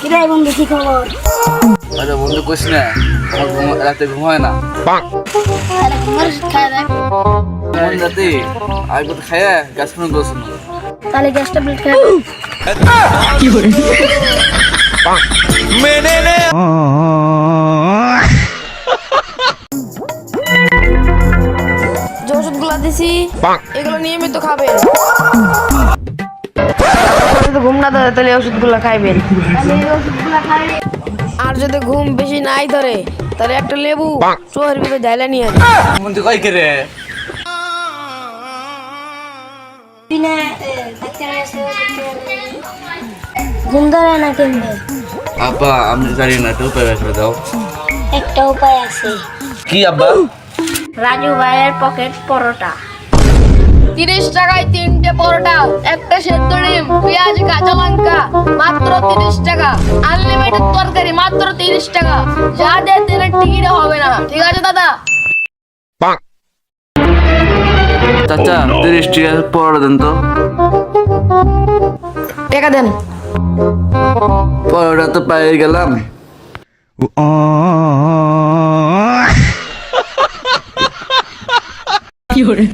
কিরে বন্ধু কি খবর? আরে বন্ধু কইস না আমার রাতে ঘুম হয় না। আরে ঘুমের খায় দেখ। কোন রাতে? আর কত খায়া গাছ ফোন করছ না তাহলে গ্যাস ট্যাবলেট খায় যে ওষুধগুলো দিছি এগুলো নিয়মিত খাবেন। যদি ঘুম না ধরে তাহলে ওষুধগুলো খাইবেন। আমি এই ওষুধগুলো খাই। আর যদি ঘুম বেশি নাই ধরে তাহলে একটা লেবু চোহের ভিতরে ঢাইলা নিয়ে আসবেন। কই কে রে? বিনা এ, ডাক্তার আছে ঘুম ধরে না কেমনে? আব্বা আমি জানি না একটু উপায় বের করে দাও। একটা উপায় আছে। কি আব্বা? রাজু ভাইয়ের পকেট পরোটা। তিরিশ টাকায় তিনটে পরোটা একটা সেদ্ধ ডিম পেঁয়াজ কাঁচা লঙ্কা মাত্র তিরিশ টাকা। আনলিমিটেড তরকারি মাত্র তিরিশ টাকা। যা দেয় তেলের টিকিট হবে না। ঠিক আছে দাদা? চাচা তিরিশ টাকা পড়া দেন তো। টাকা দেন। পরোটা তো পেয়ে গেলাম। 有人